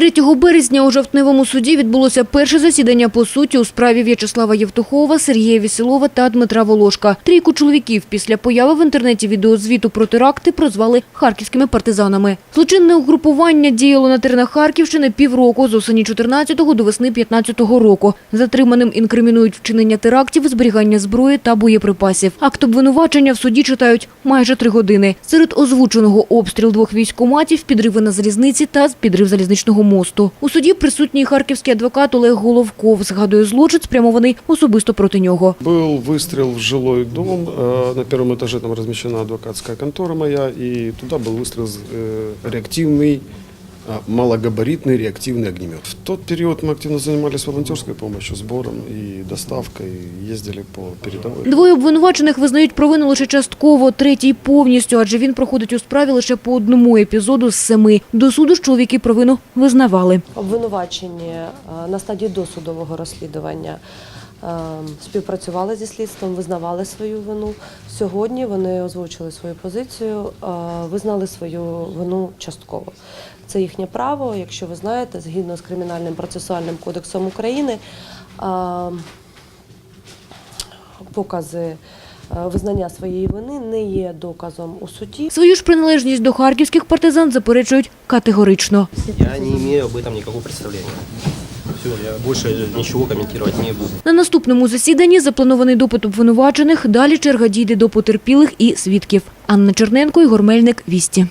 3 березня у Жовтневому суді відбулося перше засідання по суті у справі В'ячеслава Євтухова, Сергія Вісілова та Дмитра Волошка. Трійку чоловіків після появи в інтернеті відеозвіту про теракти прозвали харківськими партизанами. Злочинне угрупування діяло на теренах Харківщини півроку з осені 14-го до весни 15-го року. Затриманим інкримінують вчинення терактів, зберігання зброї та боєприпасів. Акт обвинувачення в суді читають майже три години. Серед озвученого обстріл двох військоматів, підриви на залізниці та підрив залізничного мосту. У суді присутній харківський адвокат Олег Головков згадує злочин, спрямований особисто проти нього. Был выстрел в жилой дом. э, На первом этаже там размещена адвокатская контора моя, и туда был выстрел э, реактивный, а, малогабаритный реактивный огнемет. В тот период мы активно занимались волонтерской помощью, сбором и доставкой, ездили по передовой. Двоє обвинувачених визнають провину лише частково, третій повністю, адже він проходить у справі лише по одному епізоду з семи. До суду ж чоловіки провину визнавали. Обвинувачені е, на стадії досудового розслідування е, співпрацювали зі слідством, визнавали свою вину. Сьогодні вони озвучили свою позицію, е, визнали свою вину частково. Це їхнє право, якщо ви знаєте, згідно з Кримінальним процесуальним кодексом України. е, Покази е, визнання своєї вини не є доказом у суді. Свою ж приналежність до харківських партизан заперечують категорично. Я не имею об этом никакого представления. Все, я больше ничего комментировать не буду. На наступному засіданні запланований допит обвинувачених. Далі черга дійде до потерпілих і свідків. Анна Черненко, Ігор Мельник, Вісті.